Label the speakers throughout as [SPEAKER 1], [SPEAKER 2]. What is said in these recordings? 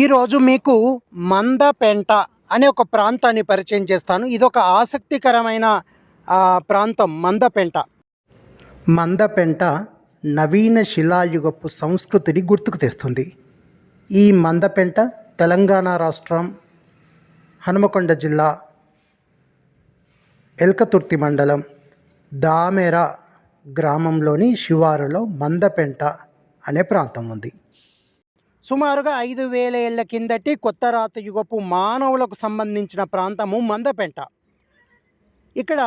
[SPEAKER 1] ఈరోజు మీకు మందపెంట అనే ఒక ప్రాంతాన్ని పరిచయం చేస్తాను. ఇది ఒక ఆసక్తికరమైన ప్రాంతం మందపెంట. మందపెంట నవీన శిలాయుగపు సంస్కృతిని గుర్తుకు తెస్తుంది. ఈ మందపెంట తెలంగాణ రాష్ట్రం హనుమకొండ జిల్లా ఎల్కతుర్తి మండలం దామెర గ్రామంలోని శివారులో మందపెంట అనే ప్రాంతం ఉంది. సుమారుగా ఐదు వేల ఏళ్ళ కిందటి కొత్త రాత యుగపు మానవులకు సంబంధించిన ప్రాంతము మందపెంట. ఇక్కడ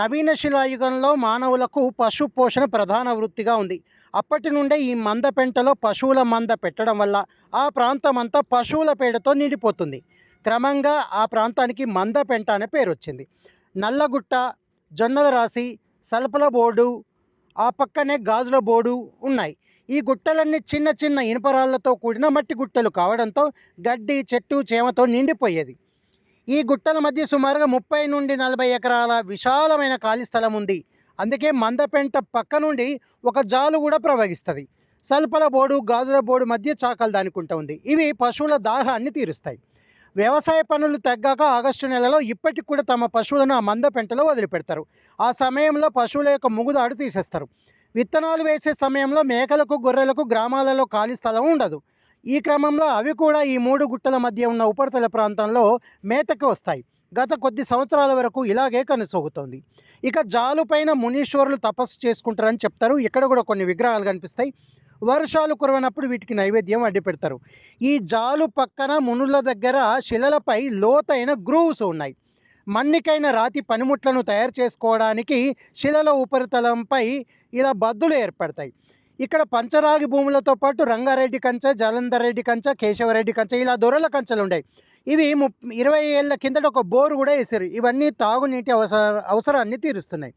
[SPEAKER 1] నవీన శిలాయుగంలో మానవులకు పశు పోషణ ప్రధాన వృత్తిగా ఉంది. అప్పటి నుండే ఈ మందపెంటలో పశువుల మంద పెట్టడం వల్ల ఆ ప్రాంతం అంతా పశువుల పేడతో నిండిపోతుంది. క్రమంగా ఆ ప్రాంతానికి మందపెంట అనే పేరు వచ్చింది. నల్లగుట్ట జొన్నల రాశి సల్పల బోర్డు ఆ పక్కనే గాజుల బోర్డు ఉన్నాయి. ఈ గుట్టలన్నీ చిన్న చిన్న ఇనుపరాళ్ళతో కూడిన మట్టి గుట్టలు కావడంతో గడ్డి చెట్టు చేమతో నిండిపోయేది. ఈ గుట్టల మధ్య సుమారుగా ముప్పై నుండి నలభై ఎకరాల విశాలమైన ఖాళీ స్థలం ఉంది. అందుకే మందపెంట పక్క నుండి ఒక జాలు కూడా ప్రవహిస్తుంది. సల్పల బోడు గాజుల బోడు మధ్య చాకలు దానికుంటూ ఉంది. ఇవి పశువుల దాహాన్ని తీరుస్తాయి. వ్యవసాయ పనులు తగ్గాక ఆగస్టు నెలలో ఇప్పటికి కూడా తమ పశువులను ఆ మందపెంటలో వదిలిపెడతారు. ఆ సమయంలో పశువుల యొక్క ముగుదాడు తీసేస్తారు. విత్తనాలు వేసే సమయంలో మేకలకు గొర్రెలకు గ్రామాలలో ఖాళీ స్థలం ఉండదు. ఈ క్రమంలో అవి కూడా ఈ మూడు గుట్టల మధ్య ఉన్న ఉపరితల ప్రాంతంలో మేతకు వస్తాయి. గత కొద్ది సంవత్సరాల వరకు ఇలాగే కొనసాగుతోంది. ఇక జాలు పైన మునీశ్వరులు తపస్సు చేసుకుంటారని చెప్తారు. ఇక్కడ కూడా కొన్ని విగ్రహాలు కనిపిస్తాయి. వర్షాలు కురవనప్పుడు వీటికి నైవేద్యం అడ్డు పెడతారు ఈ జాలు పక్కన మునుల దగ్గర శిలలపై లోతైన గ్రూవ్స్ ఉన్నాయి. మన్నికైన రాతి పనిముట్లను తయారు చేసుకోవడానికి శిలల ఉపరితలంపై ఇలా బద్దులు ఏర్పడతాయి. ఇక్కడ పంచరాగి భూములతో పాటు రంగారెడ్డి కంచె జలంధర్ రెడ్డి కంచె కేశవరెడ్డి కంచె ఇలా దొరల కంచెలు ఉన్నాయి ఇవి ము ఇరవై ఏళ్ళ కిందట ఒక బోరు కూడా వేసారు ఇవన్నీ తాగునీటి అవసర అవసరాన్ని తీరుస్తున్నాయి.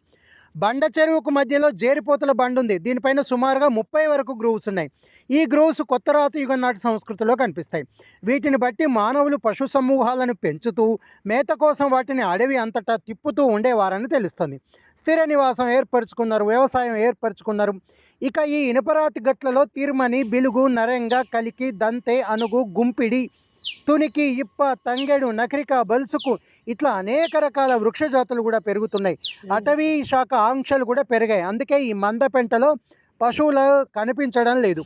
[SPEAKER 1] బండ చెరువుకు మధ్యలో జేరిపోతల బండ ఉంది. దీనిపైన సుమారుగా ముప్పై వరకు గ్రూవ్స్ ఉన్నాయి. ఈ గ్రూవ్స్ కొత్త రాత యుగం నాటి సంస్కృతిలో కనిపిస్తాయి. వీటిని బట్టి మానవులు పశు సమూహాలను పెంచుతూ మేత కోసం వాటిని అడవి అంతటా తిప్పుతూ ఉండేవారని తెలుస్తుంది. స్థిర నివాసం ఏర్పరచుకున్నారు వ్యవసాయం ఏర్పరచుకున్నారు. ఇక ఈ ఇనుపరాతి గట్లలో తీర్మని బిలుగు నరంగ కలికి దంతె అనుగు గుంపిడి తునికి ఇప్ప తంగెడు నకరిక బలుసుకు ఇట్లా అనేక రకాల వృక్ష జాతులు కూడా పెరుగుతున్నాయి. అటవీ శాఖ ఆంక్షలు కూడా పెరిగాయి. అందుకే ఈ మందపెంటలో పశువులు కనిపించడం లేదు.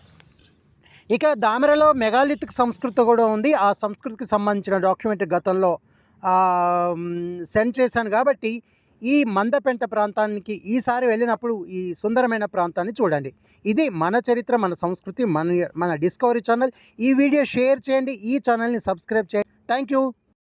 [SPEAKER 1] ఇక దామెరలో మెగాలిథిక్ సంస్కృతి కూడా ఉంది. ఆ సంస్కృతికి సంబంధించిన డాక్యుమెంట్ గతంలో సెండ్ చేశాను కాబట్టి ఈ మందపెంట ప్రాంతానికి ఈసారి వెళ్ళినప్పుడు ఈ సుందరమైన ప్రాంతాన్ని చూడండి. ఇది మన చరిత్ర మన సంస్కృతి మన మన డిస్కవరీ ఛానల్. ఈ వీడియో షేర్ చేయండి ఈ ఛానల్ని సబ్స్క్రైబ్ చేయండి. Thank you